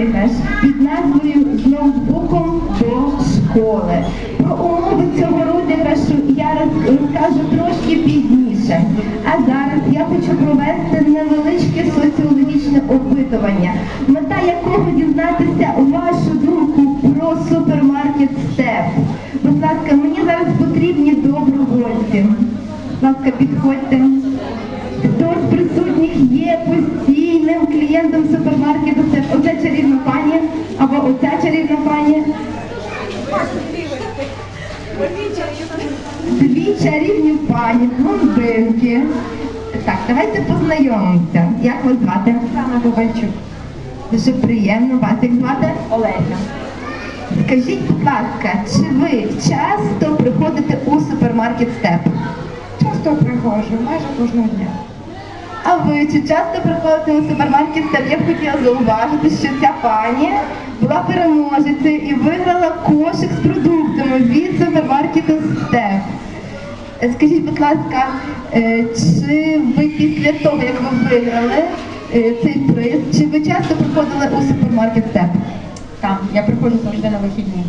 розіграш під назвою з ноутбуком до школи. Про умови цього розіграшу я розкажу трошки пізніше. А зараз я хочу провести невеличке соціологічне опитування, мета якого дізнатися вашу думку про супермаркет Степ. Будь ласка, мені зараз потрібні добровольці. Будь ласка, підходьте. Хто з присутніх є постійним клієнтом супермаркету? Це оця чарівна пані або оця чарівна пані. Дві чарівні пані, блондинки. Так, давайте познайомимося. Як вас звати? Оксана Ковальчук. Дуже приємно. Вас як звати? Олеся. Скажіть, будь ласка, чи ви часто приходите у супермаркет Степ? Часто приходжу, майже кожного дня. А ви чи часто приходите у супермаркет Степ? Я б хотіла зауважити, що ця пані була переможецею і виграла кошик з продуктами від супермаркету Степ. Скажіть, будь ласка, е, чи ви після того, як ви виграли е, цей приз, чи ви часто приходили у супермаркет ТЕП? Так, я приходжу завжди на вихідні.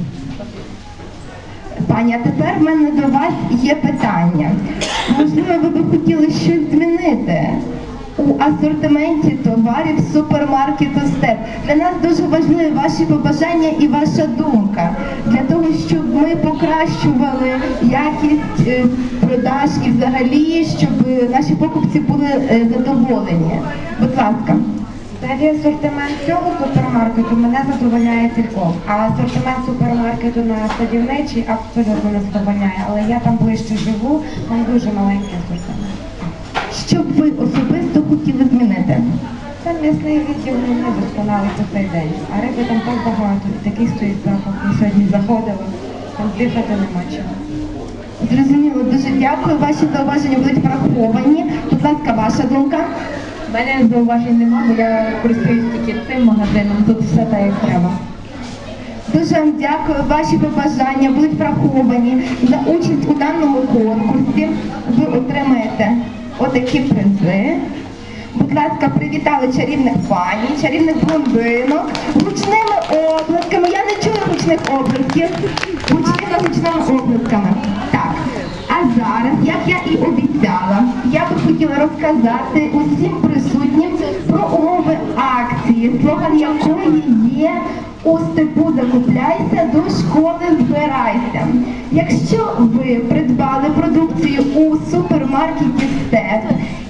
Пані, а тепер в мене до вас є питання. Можливо, ви би хотіли щось змінити у асортименті товарів супермаркету Степ. Для нас дуже важливі ваші побажання і ваша думка для того, щоб ми покращували якість е, продаж і взагалі, щоб наші покупці були е, задоволені. Будь ласка. Взагалі асортимент цього супермаркету мене задовольняє цілком, а асортимент супермаркету на садівничій абсолютно не задовольняє, але я там ближче живу, там дуже маленький асортимент. Що б ви особисто хотіли змінити? Це м'ясний відділ не досконалий за цей день, а риби там так багато, і такий стоїть запах. Ми сьогодні заходили, там дихати нема чого. Зрозуміло, дуже дякую. Ваші зауваження будуть враховані. Будь ласка, ваша думка. У мене зауважень нема, бо я користуюсь тільки цим магазином, тут все так як треба. Дуже вам дякую. Ваші побажання будуть враховані. За участь у даному конкурсі ви отримаєте отакі призи. Будь ласка, привітали чарівних пані, чарівних блондинок, гучними оплесками. Я не чую гучних оплесків. Гучними гучними оплесками. Так. А зараз, як я і обіцяла, я би хотіла розказати усім присутнім про умови акції, слоган якої є у степу закупляйся, до школи збирайся. Якщо ви придбали продукцію у супермаркеті Степ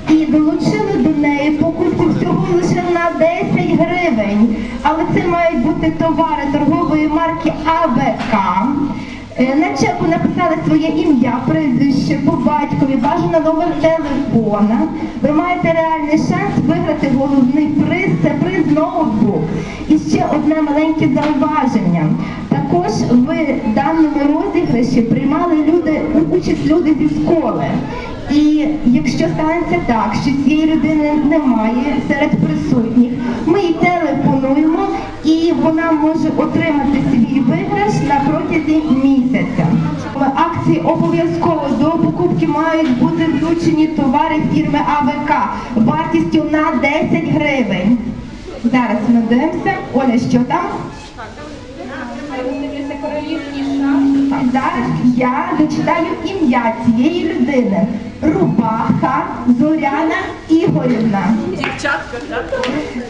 і долучили до неї покупку всього лише на 10 гривень, але це мають бути товари На чеку написали своє ім'я, прізвище, по батькові, бажано номер телефона. Ви маєте реальний шанс виграти головний приз, це приз ноутбук. І ще одне маленьке зауваження. Також в даному розіграші приймали люди, участь люди зі школи. І якщо станеться так, що цієї людини немає серед присутніх, ми їй телефонуємо і вона може отримати свій виграш на протязі місяця. Акції обов'язково до покупки мають бути включені товари фірми АВК вартістю на 10 гривень. Зараз ми дивимося. Оля, що там? Так, Зараз я дочитаю ім'я цієї людини. Рубаха Зоряна Ігорівна. Дівчатка, так?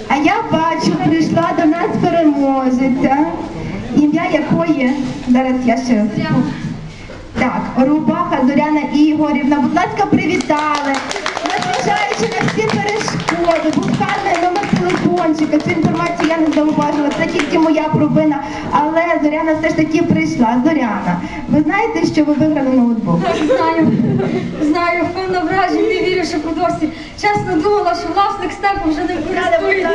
А я бачу, прийшла до нас переможеця, ім'я якої зараз я ще. Так, Рубаха Зоряна Ігорівна, будь ласка, привітали. Незважаючи на всі перешкоди, був вказаний номер телефончика, цю інформацію я не зауважила, це тільки моя провина. Але Зоряна все ж таки прийшла. Зоряна, ви знаєте, що ви виграли ноутбук? Знаю, знаю, певно вражень не вірю, що продовжці. Чесно думала, що власник степу вже не користується.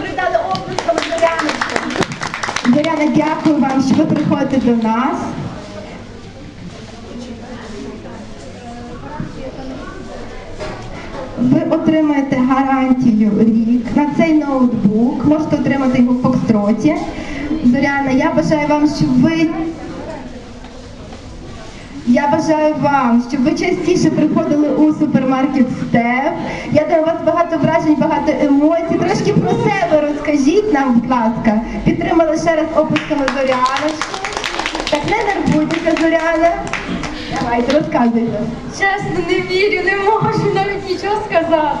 Привітали облисками Зоряночку. Зоряна, дякую вам, що ви приходите до нас. Отримаєте гарантію рік на цей ноутбук. Можете отримати його в Фокстроті. Зоряна, я бажаю вам, щоб ви. Я бажаю вам, щоб ви частіше приходили у супермаркет Степ. Я даю вас багато вражень, багато емоцій. Трошки про себе розкажіть нам, будь ласка. Підтримали ще раз опусками Зоряночку. Так не нервуйтеся, Зоряна. Давайте, розказуйте. Чесно, не вірю, не можу навіть нічого сказати.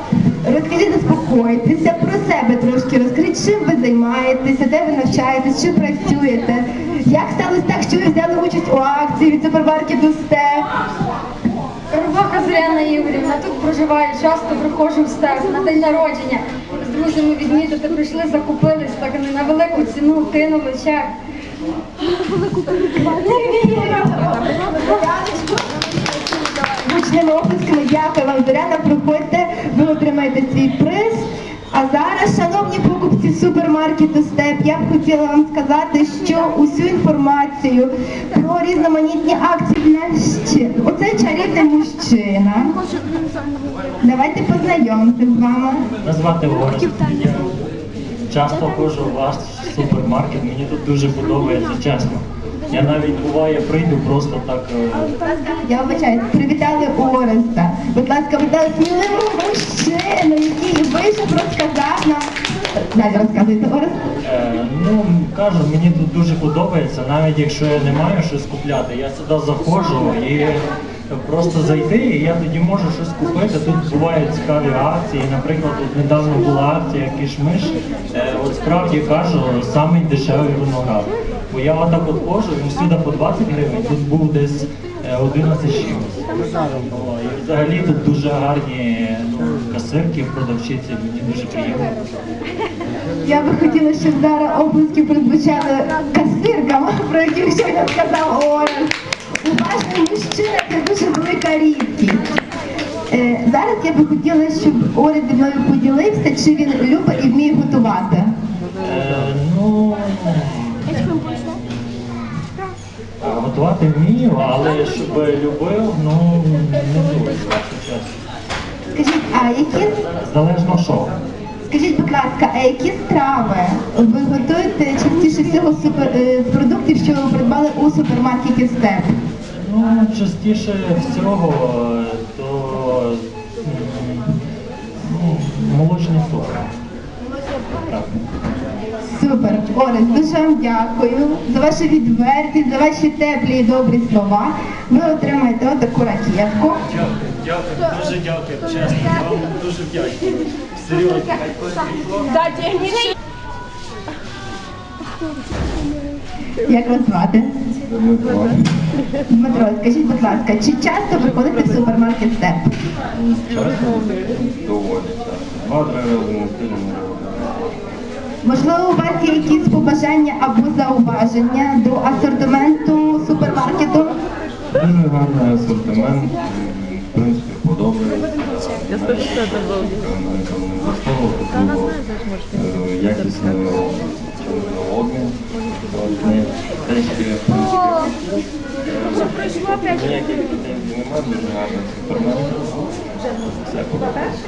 Розкажіть, заспокойтеся про себе трошки. Розкажіть, чим ви займаєтеся, де ви навчаєтесь, чи працюєте. Як сталося так, що ви взяли участь у акції від супермаркету Степ? Рубака Зоряна Ігорівна, тут проживаю, часто приходжу в степ на день народження. З друзями відмітити, прийшли, закупились, так на велику ціну кинули чек. Не вірю. Гучними оплесками дякую вам, Зоряна. Проходьте, ви отримаєте свій приз. А зараз, шановні покупці супермаркету Степ, я б хотіла вам сказати, що усю інформацію про різноманітні акції для ще оцей чарівний мужчина. Давайте познайомимося з вами. Мене звати. Я часто ходжу в ваш супермаркет, мені тут дуже подобається, чесно. Я навіть буває прийду просто так. е, Я вибачаюсь, привітали Ореста. Будь ласка, вітаю сміливого мужчину, який вийшов розказав нам. Далі розказуйте, Орест. Е, ну, кажу, мені тут дуже подобається, навіть якщо я не маю щось купляти, я сюди заходжу і просто зайти, і я тоді можу щось купити. Тут бувають цікаві акції. Наприклад, от недавно була акція кішмиш. Е, от справді кажу, самий дешевий виноград. Бо я отак от ходжу, він всюди по 20 гривень, тут був десь е, 11 чимось. І взагалі тут дуже гарні ну, касирки, продавчиці, мені дуже приємно. Я би хотіла, щоб зараз обласки прозвучали касирками, про яких щойно сказав Орест. Уважний мужчина це дуже велика рідкість. Е, зараз я би хотіла, щоб Орест зі мною поділився, чи він любить і вміє готувати. Готувати вмію, але щоб любив, ну не дуже, чесно. Скажіть, а які Залежно що. скажіть, будь ласка, а які страви ви готуєте частіше всього супер, е, з продуктів, що ви придбали у супермаркеті Степ? Ну, частіше всього, е, то ну, молочний сок. Так. Супер, Орест, дуже вам дякую за вашу відвертість, за ваші теплі і добрі слова. Ви отримаєте отаку ракетку. Дякую, дякую, дуже дякую, чесно, я вам дуже вдячний. Серйозно. Як вас звати? Дмитро, скажіть, будь ласка, чи часто ви ходите в супермаркет Степ? Часто? Доволі. Два-три рази. Можливо, у вас є якісь побажання або зауваження до асортименту супермаркету? Дуже гарний асортимент, в принципі, подобається. Я там не застало такого е, якісного обмін. В принципі, ніяких претензій немає, дуже гарний супермаркет. Все подобається.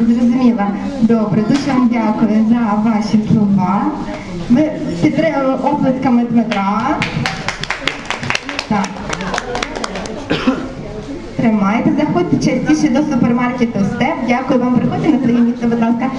Зрозуміла. Добре, дуже вам дякую за ваші слова. Ми підтримуємо оплесками Дмитра. Так. Тримайте, заходьте частіше до супермаркету Степ. Дякую вам. Приходьте на своє місце, будь ласка.